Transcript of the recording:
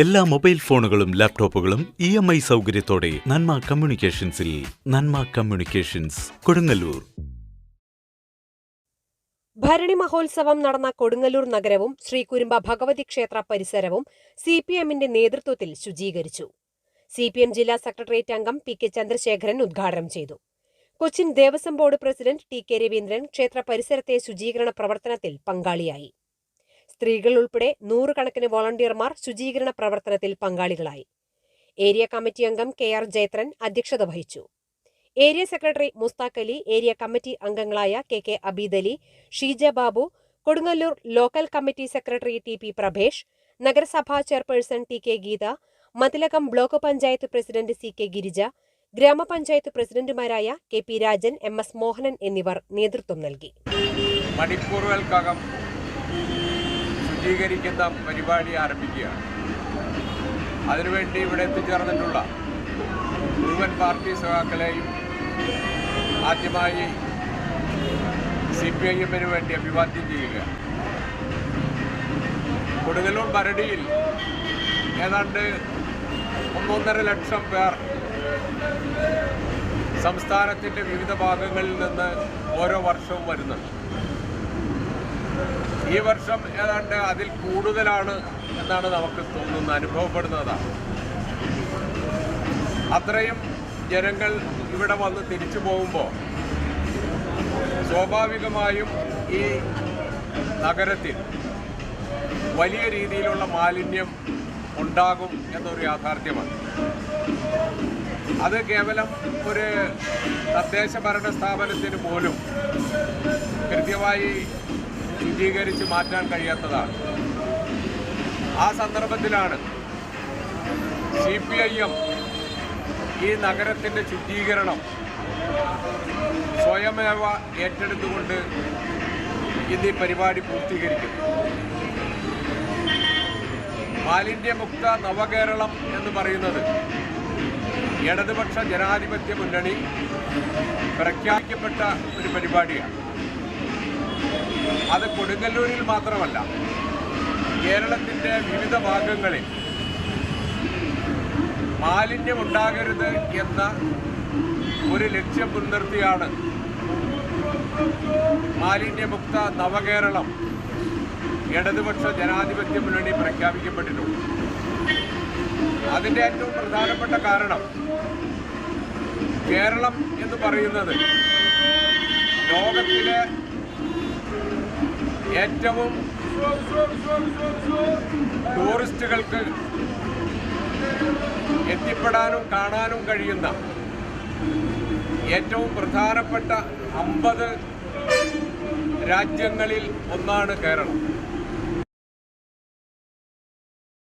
എല്ലാ മൊബൈൽ ഫോണുകളും ലാപ്ടോപ്പുകളും ഇ എം ഐ സൗകര്യത്തോടെ നന്മ കമ്മ്യൂണിക്കേഷൻസിൽ നന്മ കമ്മ്യൂണിക്കേഷൻസ് കൊടുങ്ങല്ലൂർ. ഭരണി മഹോത്സവം നടന്ന കൊടുങ്ങല്ലൂർ നഗരവും ശ്രീ ശ്രീകുരുമ്പ ഭഗവതി ക്ഷേത്ര പരിസരവും സി പി എമ്മിന്റെ നേതൃത്വത്തിൽ ശുചീകരിച്ചു. സി പി എം ജില്ലാ സെക്രട്ടേറിയറ്റ് അംഗം പി കെ ചന്ദ്രശേഖരൻ ഉദ്ഘാടനം ചെയ്തു. Cochin Devaswom board president T K Raveendran ക്ഷേത്ര പരിസരത്തെ ശുചീകരണ പ്രവർത്തനത്തിൽ പങ്കാളിയായി. സ്ത്രീകൾ ഉൾപ്പെടെ നൂറുകണക്കിന് വോളണ്ടിയർമാർ ശുചീകരണ പ്രവർത്തനത്തിൽ പങ്കാളികളായി. ഏരിയ കമ്മിറ്റി അംഗം കെ ആർ ജയത്രൻ അധ്യക്ഷത വഹിച്ചു. Area secretary Mushtaq Ali area committee അംഗങ്ങളായ K K Abeedali Sheeja Babu Kodungallur local committee secretary T P Prabhesh നഗരസഭാ chairperson T K Geetha Mathilakam block panchayat president C K Girija ഗ്രാമപഞ്ചായത്ത് പ്രസിഡന്റുമാരായ K P Rajan M S Mohanan എന്നിവർ നേതൃത്വം നൽകി. ശുചീകരിക്കുന്ന പരിപാടി ആരംഭിക്കുകയാണ്. അതിനുവേണ്ടി ഇവിടെ എത്തിച്ചേർന്നിട്ടുള്ള മുഴുവൻ പാർട്ടി സഖാക്കളെയും ആദ്യമായി സി പി ഐ എമ്മിന് വേണ്ടി അഭിവാദ്യം ചെയ്യുക കൊടുങ്ങല്ലൂർ മരടിയിൽ ഏതാണ്ട് ഒന്നൊന്നര ലക്ഷം പേർ സംസ്ഥാനത്തിന്റെ വിവിധ ഭാഗങ്ങളിൽ നിന്ന് ഓരോ വർഷവും വരുന്നുണ്ട്. ഈ വർഷം ഏതാണ്ട് അതിൽ കൂടുതലാണ് എന്നാണ് നമുക്ക് തോന്നുന്നത് അനുഭവപ്പെടുന്നതാണ് അത്രയും ജനങ്ങൾ ഇവിടെ വന്ന് തിരിച്ചു പോകുമ്പോൾ സ്വാഭാവികമായും ഈ നഗരത്തിൽ വലിയ രീതിയിലുള്ള മാലിന്യം ഉണ്ടാകും എന്നൊരു യാഥാർത്ഥ്യമാണ്. അത് കേവലം ഒരു തദ്ദേശ ഭരണ സ്ഥാപനത്തിന് പോലും കൃത്യമായി ശുചീകരിച്ച് മാറ്റാൻ കഴിയാത്തതാണ്. ആ സന്ദർഭത്തിലാണ് സി പി ഐ എം ഈ നഗരത്തിന്റെ ശുചീകരണം സ്വയമേവ ഏറ്റെടുത്തുകൊണ്ട് ഇന്ന് ഈ പരിപാടി പൂർത്തീകരിക്കും മാലിന്യമുക്ത നവകേരളം എന്ന് പറയുന്നത് ഇടതുപക്ഷ ജനാധിപത്യ മുന്നണി പ്രഖ്യാപിക്കപ്പെട്ട ഒരു പരിപാടിയാണ്. അത് കൊടുങ്ങല്ലൂരിൽ മാത്രമല്ല കേരളത്തിന്റെ വിവിധ ഭാഗങ്ങളിൽ മാലിന്യമുണ്ടാകരുത് എന്ന ഒരു ലക്ഷ്യം മുൻനിർത്തിയാണ് മാലിന്യമുക്ത നവകേരളം ഇടതുപക്ഷ ജനാധിപത്യ മുന്നണി പ്രഖ്യാപിക്കപ്പെട്ടിട്ടുണ്ട്. അതിന്റെ ഏറ്റവും പ്രധാനപ്പെട്ട കാരണം കേരളം എന്ന് പറയുന്നത് ലോകത്തിലെ ഏറ്റവും ടൂറിസ്റ്റുകൾക്ക് എത്തിപ്പെടാനും കാണാനും കഴിയുന്ന ഏറ്റവും പ്രധാനപ്പെട്ട അമ്പത് രാജ്യങ്ങളിൽ ഒന്നാണ് കേരളം.